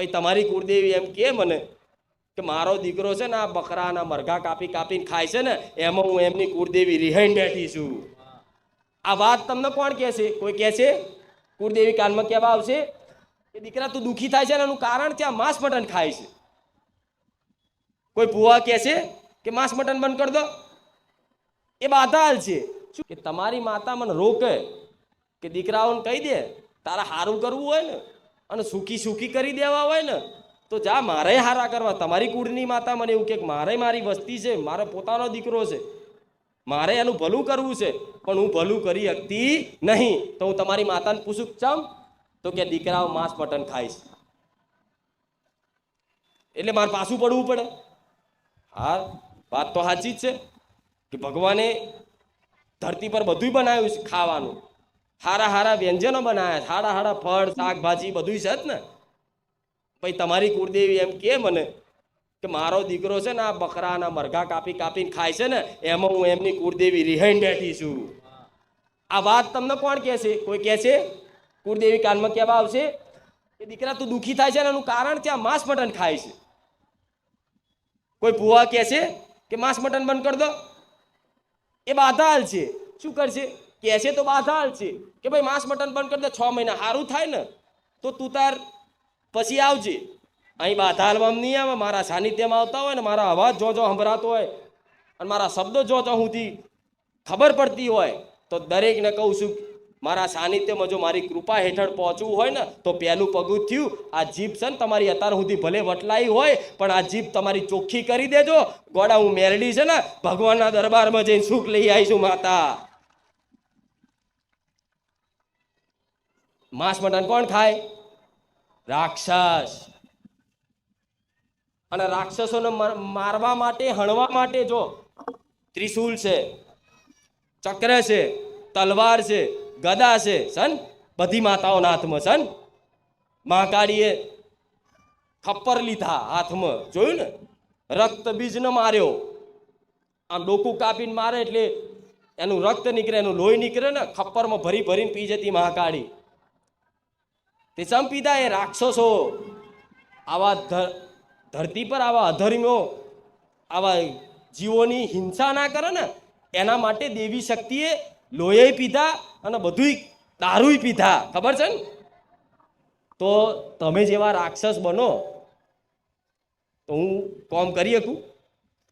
પછી તમારી કુળદેવી એમ કે મને કે મારો દીકરો છે ને આ બકરાના મરઘા કાપી કાપીને ખાય છે ને, એમાં હું એમની કુળદેવી રિહાઈને બેઠી છું. આ વાત તમને કોણ કહે છે? કોઈ કહે છે? કુળદેવી કાનમાં કહેવા આવશે કે દીકરા, તું દુઃખી થાય છે ને, એનું કારણ ત્યાં માંસ મટન ખાય છે. કોઈ ભુવા કહે છે કે માંસ મટન બંધ કરી દો? એ બાધાલ છે. શું? કે તમારી માતા મને રોકે કે દીકરાઓને કહી દે, તારા સારું કરવું હોય ને અને સુખી સુખી કરી દેવા હોય ને, તો જા, મારે હારા કરવા. તમારી કુળની માતા મને એવું કે મારે મારી વસ્તી છે, મારે પોતાનો દીકરો છે. મારે એનું ભલું કરવું છે, પણ હું ભલું કરી શકતી નહીં. તો હું તમારી માતાને પૂછું ચમ તો કે, દીકરાઓ માંસ મટન ખાઈશ. એટલે મારે પાછું પડવું પડે. હા, વાત તો સાચી જ છે કે ભગવાને ધરતી પર બધું બનાવ્યું છે, ખાવાનું. હારા હારા વ્યંજનો બનાવ્યા હારા હારા ફળ, શાકભાજી બધું છે જ ને. પછી તમારી કુળદેવી એમ કે મને કે મારો દીકરો છે ને આ બકરાના મરઘા કાપી કાપીને ખાય છે ને, એમાં હું એમની કુળદેવી રિહાઈને બેઠી છું. આ વાત તમને કોણ કહે છે? કોઈ કહે છે? કુળદેવી કાનમાં કહેવા આવશે કે દીકરા, તું દુઃખી થાય છે ને, એનું કારણ ત્યાં માંસ મટન ખાય છે. કોઈ ભુવા કહે છે કે માંસ મટન બંધ કરી દો? એ બાધા હાલ છે. શું કરશે? કહે છે તો બાધા છે. કે ભાઈ માંસ મટન બંધ કરી દે, છ મહિના સારું થાય ને, તો તું તાર પછી આવજે. અહીં બાધા હાલવામાં નહીં આવે, મારા સાનિધ્યમાં આવતા હોય ને, મારા અવાજ જો જો સંભળાતો હોય અને મારા શબ્દો જો જો હુંથી ખબર પડતી હોય, તો દરેકને કહું છું, મારા સાનિધ્યમાં જો મારી કૃપા હેઠળ પહોંચવું હોય ને, તો પહેલું પગું થયું, આ જીભ છે ને તમારી અત્યાર સુધી ભલે વટલાઈ હોય, પણ આ જીભ તમારી ચોખ્ખી કરી દેજો. ગોડા, હું મેરડી છે ને, ભગવાનના દરબારમાં જઈને સુખ લઈ આવીશું માતા. માંસ મટન કોણ ખાય? રાક્ષસ. અને રાક્ષસોને મારવા માટે, હણવા માટે જો ત્રિશૂલ છે, ચક્ર છે, તલવાર છે, ગદા છે, સન, બધી માતાઓના હાથમાં, સન. મહાકાળીએ ખપ્પર લીધા હાથમાં, જોયું ને? રક્ત બીજને માર્યો. આમ ડોકું કાપીને મારે એટલે એનું રક્ત નીકળે, એનું લોહી નીકળે ને ખપ્પરમાં ભરી ભરીને પી જતી મહાકાળી તે પીધા એ રાક્ષસો આવા ધરતી પર આવા અધર્મ્યો આવા જીવોની હિંસા ના કરે ને, એના માટે દેવી શક્તિએ લોહી પીધા અને બધુંય દારૂય પીધા. ખબર છે ને? તો તમે જેવા રાક્ષસ બનો, તો હું કોમ કરી શકું?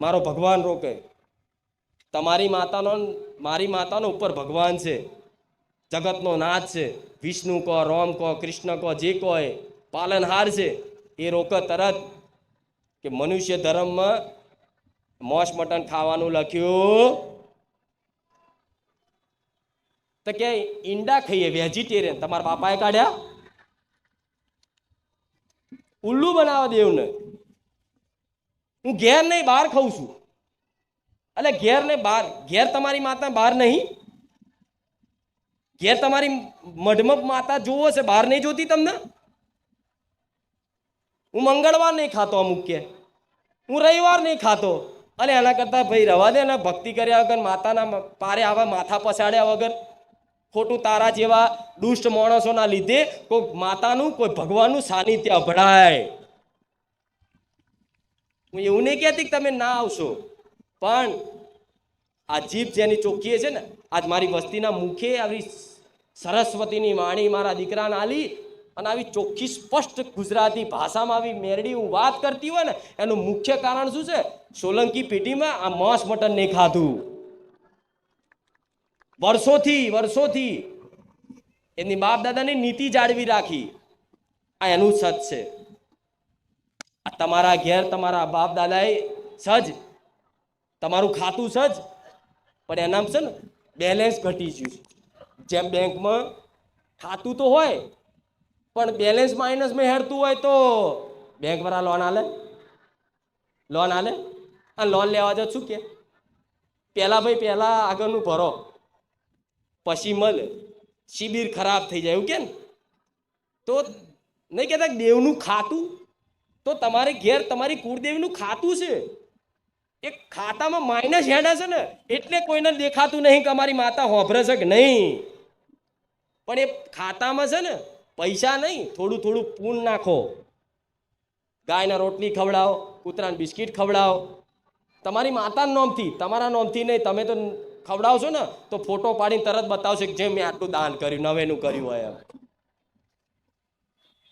મારો ભગવાન રોકે. તમારી માતાનો, મારી માતાનો ઉપર ભગવાન છે. જગતનો નાથ છે, વિષ્ણુ કહો રોમ કહો કૃષ્ણ કહો જે કહો એ પાલનહાર છે, એ રોક તરત કે મનુષ્ય ધર્મમાં મોસ મટન ખાવાનું લખ્યું. તો કે ઈંડા ખાઈએ વેજીટેરિયન તમારા બાપાએ કાઢ્યા? ઉલ્લુ બનાવવા દેવને હું ઘેર નહીં, બહાર ખાઉં છું. એટલે ઘેર ને બહાર, ઘેર તમારી માતા બહાર નહીં. ઘેર તમારી મઢમાં માતા જોવો છે, બહાર નહીં જોતી તમને? હું મંગળવાર નહીં ખાતો અમુક કે. હું રવિવાર નહીં ખાતો. અને એના કરતાં ભાઈ રવા દે ને, ભક્તિ કર્યા વગર, માતાના પારે આવા માથા પસાડ્યા વગર, ખોટું તારા જેવા દુષ્ટ માણસોના લીધે કોઈ માતાનું, કોઈ ભગવાનનું સાનિધ્ય અભડાય. હું એવું નહીં કહેતી કે તમે ના આવશો. પણ આ જીભ જેની ચોખ્ખીએ છે ને, આજ મારી વસ્તીના મુખે આવી સરસ્વતીની વાણી મારા દીકરાને આલી અને આવી ચોખ્ખી સ્પષ્ટ ગુજરાતી ભાષામાં આવી મેરડી હું વાત કરતી હોય ને, એનું મુખ્ય કારણ શું છે? સોલંકી પેઢીમાં આ માંસ મટન નહીં ખાધું. વર્ષોથી વર્ષોથી એમની બાપ દાદાની નીતિ જાળવી રાખી. આ એનું સજ છે. આ તમારા ઘેર તમારા બાપ દાદાએ સજ, તમારું ખાતું સજ પણ એનામ છે ને બેલેન્સ ઘટી ગયું છે. જેમ બેંકમાં ખાતું તો હોય, પણ બેલેન્સ માઇનસમાં હેરતું હોય તો બેંકવાળા લોન આલે. લોન આલે. આ લોન લેવા જાવ શું કે, પહેલાં ભાઈ પહેલાં આગળનું ભરો. પછી મળે શિબિર ખરાબ થઈ જાય એવું કે ને? તો નહીં કહેતા દેવનું ખાતું, તો તમારે ઘેર તમારી કુળદેવીનું ખાતું છે. એ ખાતામાં માઇનસ હેડા છે ને, એટલે કોઈને દેખાતું નહીં કે અમારી માતા હોભરે છે કે નહીં. પણ એ ખાતામાં છે ને, પૈસા નહીં, થોડું થોડું પૂન નાખો. ગાયના રોટલી ખવડાવો, કૂતરાને બિસ્કિટ ખવડાવો. તમારી માતાના નોમથી, તમારા નોમથી નહીં, તમે તો ખવડાવશો ને, તો ફોટો પાડીને તરત બતાવશે કે જે મેં આટલું દાન કર્યું, નવેનું કર્યું હોય એમ.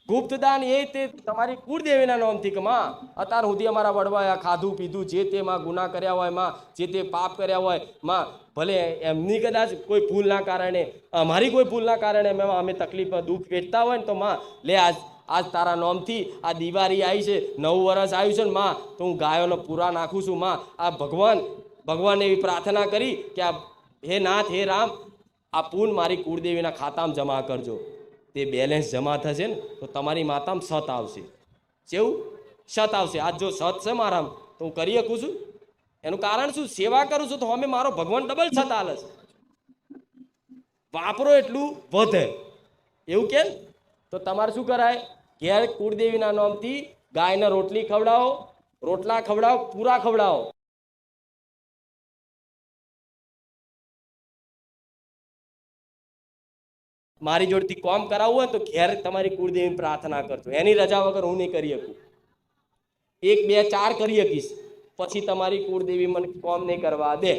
ગુપ્ત દાન એ તે તમારી કુળદેવીના નામથી કે માં અત્યાર સુધી અમારા વડવાએ ખાધું પીધું, જે તે માં ગુના કર્યા હોય, માં જે તે પાપ કર્યા હોય, માં ભલે એમની કદાચ કોઈ ભૂલના કારણે, અમારી કોઈ ભૂલના કારણે અમે તકલીફમાં દુઃખ વેઠતા હોય ને તો માં, લે આજ આજ તારા નામથી આ દિવાળી આવી છે, નવું વર્ષ આવ્યું છે ને માં, તો હું ગાયોનો પૂરા નાખું છું, માં. આ ભગવાન ભગવાનને એવી પ્રાર્થના કરી કે આ હે નાથ, હે રામ, આ પૂન મારી કુળદેવીના ખાતામાં જમા કરજો. તે બેલેન્સ જમા થશે ને, તો તમારી માતામાં સત આવશે. કેવું સત આવશે. આજ જો સત છે મારામાં, તો હું કરી શકું છું? એનું કારણ શું? સેવા કરું છું તો અમે મારો ભગવાન ડબલ સત આલે છે. વાપરો એટલું વધે. એવું કેમ તો તમારે શું કરાય? ઘેર કુળદેવીના નામથી ગાયને રોટલી ખવડાવો, રોટલા ખવડાવો, પૂરા ખવડાવો. મારી જોડેથી કોમ કરાવવું હોય તો ઘેર તમારી કુળદેવીની પ્રાર્થના કરજો. એની રજા વગર હું નહીં કરી શકું. એક, બે, ચાર કરી શકીશ. પછી તમારી કુળદેવી મને કોમ નહીં કરવા દે.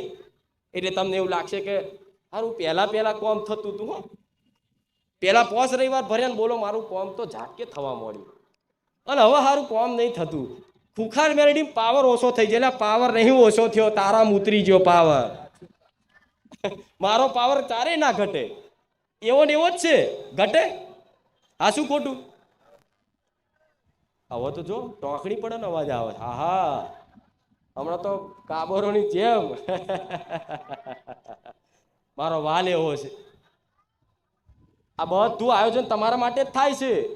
એટલે તમને એવું લાગશે કે સારું પહેલાં પહેલાં કોમ થતું હતું હો. પહેલાં પોસ રવિવાર ભર્યા ને બોલો, મારું કોમ તો ઝાટકે થવા મળ્યું અને હવે સારું કોમ નહીં થતું. ખુખાર મેરડી પાવર ઓછો થઈ જાય. એટલે પાવર નહીં ઓછો થયો, તારામ ઉતરી ગયો પાવર. મારો પાવર ચારે ના ઘટે. એવો ને એવો જ છે. ઘટે? આ શું ખોટું? હવે તો જો, ટોકણી ને અવાજ આવે. હા હા. હમણાં તો કાબરોની જેમ. મારો વાલ એવો છે. આ બધું આયોજન તમારા માટે જ થાય છે.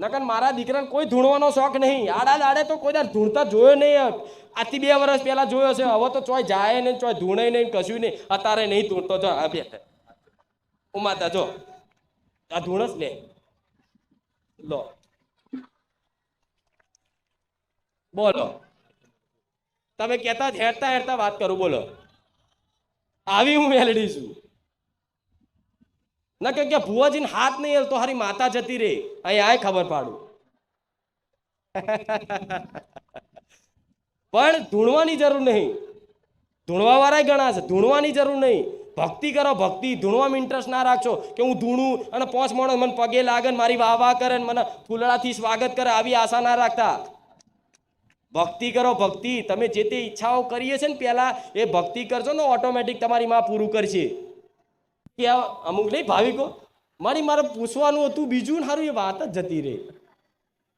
નકર મારા દીકરાને કોઈ ધૂણવાનો શોખ નહીં. આડા આડે તો કોઈ દાડ ધૂણતા જોયો નહીં આથી બે વર્ષ પહેલાં જોયો છે. હવે તો ચોય જાય નહીં ચોય ધૂણે નહીં કશું નહીં. અત્યારે નહીં ધૂણતો. જો, આ બે. ઉમાતા જો. આ ધૂણસ લે. લો. બોલો. તમે કહેતા જ હેરતા હેરતા વાત કરું, બોલો. આવી હું મેલડી છું. ના કે કે ભુવાજીને હાથ નહીં તો હારી માતા જતી રે અહીં આય ખબર પાડું. પણ ધૂણવાની જરૂર નહીં. ધૂણવા વાળા ઘણા છે, ધૂણવાની જરૂર નહીં. ભક્તિ કરો, ભક્તિ ધૂણવામાં ઇન્ટરેસ્ટ ના રાખશો કે હું ધૂણું અને પોંચ માણસ મને પગે લાગે મારી વાહ વાહ કરે મને ફૂલડાથી સ્વાગત કરે આવી આશા ના રાખતા. ભક્તિ કરો, ભક્તિ. તમે જે તે ઈચ્છાઓ કરીએ છે ને પહેલાં એ ભક્તિ કરશો ને ઓટોમેટિક તમારી માં પૂરું કરશે. કે અમુક નહીં, ભાવિકો, મારી મારે પૂછવાનું હતું બીજું સારું એ વાત જ જતી રહી.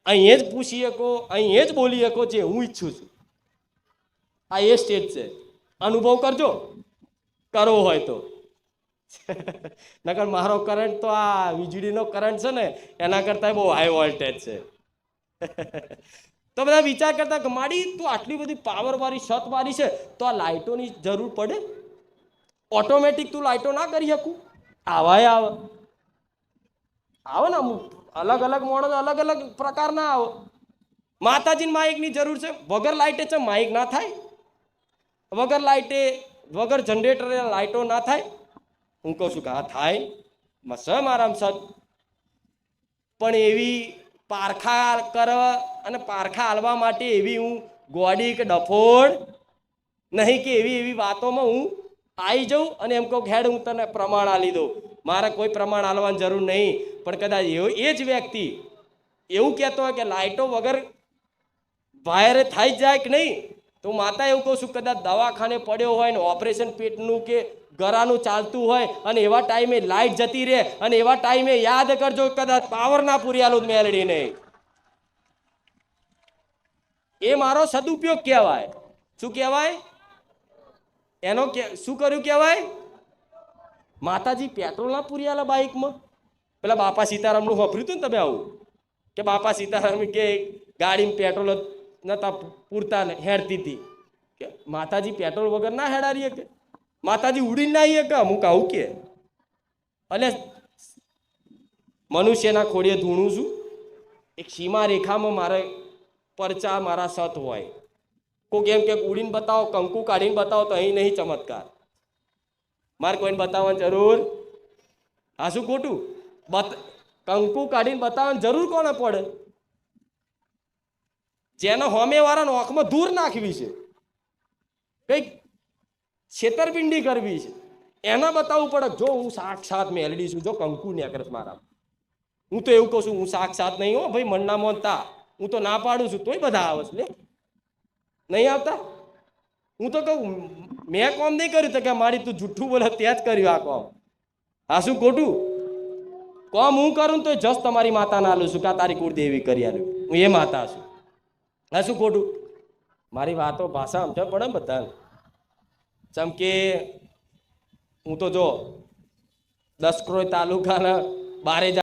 અહીં જ પૂછી શકો અહીં જ બોલી શકો જે હું ઈચ્છું છું. આ એ સ્ટેજ છે. અનુભવ કરજો. કરવો હોય તો. નકર મારો કરંટ તો આ વીજળીનો કરંટ છે ને, એના કરતાં બહુ હાઈ વોલ્ટેજ છે. તો બધા વિચાર કરતા કે માડી, તું આટલી બધી પાવર વાળી છત વાળી છે, તો આ લાઇટોની જરૂર પડે? ઓટોમેટિક તું લાઇટો ના કરી શકું? આવાય આવે. આવે ને અમુક? અલગ અલગ મોડલ, અલગ અલગ પ્રકારના આવે. માતાજીને માઇકની જરૂર છે. વગર લાઇટે છે માઇક ના થાય? વગર લાઇટે વગર જનરેટરે લાઇટો ના થાય, હું કહું છું કે હા, થાય. મસમ આરામ સર પણ એવી પારખા કરવા અને પારખા હાલવા માટે એવી હું ગોડી કે ડફોડ નહીં કે એવી એવી વાતોમાં હું આવી જાઉં અને એમ કહું હેડ, હું તને પ્રમાણ આલી દઉં. મારે કોઈ પ્રમાણ આલવાની જરૂર નહીં. પણ કદાચ એવો એ જ વ્યક્તિ એવું કહેતો હોય કે લાઇટો વગર વાયરે થઈ જાય કે નહીં? તો માતા એવું કહું છું, કદાચ દવાખાને પડ્યો હોય ને ઓપરેશન પેટનું કે ગરાનું ચાલતું હોય અને એવા ટાઈમે લાઇટ જતી રહે અને એવા ટાઈમે યાદ કરજો કદાચ પાવર ના પૂરી આલું મેલડી એ મારો સદુપયોગ કહેવાય. શું કહેવાય? એનો શું કર્યું કહેવાય? માતાજી પેટ્રોલ ના પૂરી આલા બાઇકમાં. પેલા બાપા સીતારામનું વાપર્યું હતું ને તમે આવું? કે બાપા સીતારામ કે ગાડીમાં પેટ્રોલ નતા પૂરતા ને હેડતી હતી કે માતાજી પેટ્રોલ વગર ના હેડારીએ કે? માતાજી ઉડીને ના કે? અમુક આવું કે. અને મનુષ્યના ખોડીએ ધૂણું છું. એક સીમા રેખામાં મારે પરચા, મારા સત હોય. કોઈક એમ કે ઉડીને બતાવો, કંકુ કાઢીને બતાવો તો અહીં નહીં ચમત્કાર. મારે કોઈને બતાવવાની જરૂર હા, શું ખોટું? બત, કંકુ કાઢીને બતાવવાની જરૂર કોને પડે? જેને હોમેવાળાને ઓખમાં દૂર નાખવી છે. કંઈક છેતરપિંડી કરવી છે. એના બતાવવું પડે, જો હું સાક્ષાત મેલડી છું, જો કંકુ નેકરસ મારા. હું તો એવું કહું છું, હું સાક્ષાત નહીં હો, ભાઈ, મનના મોનતા. હું તો ના પાડું છું, તોય બધા આવે લે. નહીં આવતા? હું તો કહું, મેં કોમ નહીં કર્યું, તો કે મારી તું જુઠ્ઠું બોલે, ત્યાં જ કર્યું આ કોમ. હા, શું ખોટું? કોમ હું કરું તો જસ તમારી માતા ના આલું છું કે તારી કુળદેવી કરી આલું. હું એ માતા છું. હા શું ખોટું? મારી વાતો ભાષા સમજ પડે ને બધાને. જેમ કે, હું તો જો દસક્રોય તાલુકાના બારે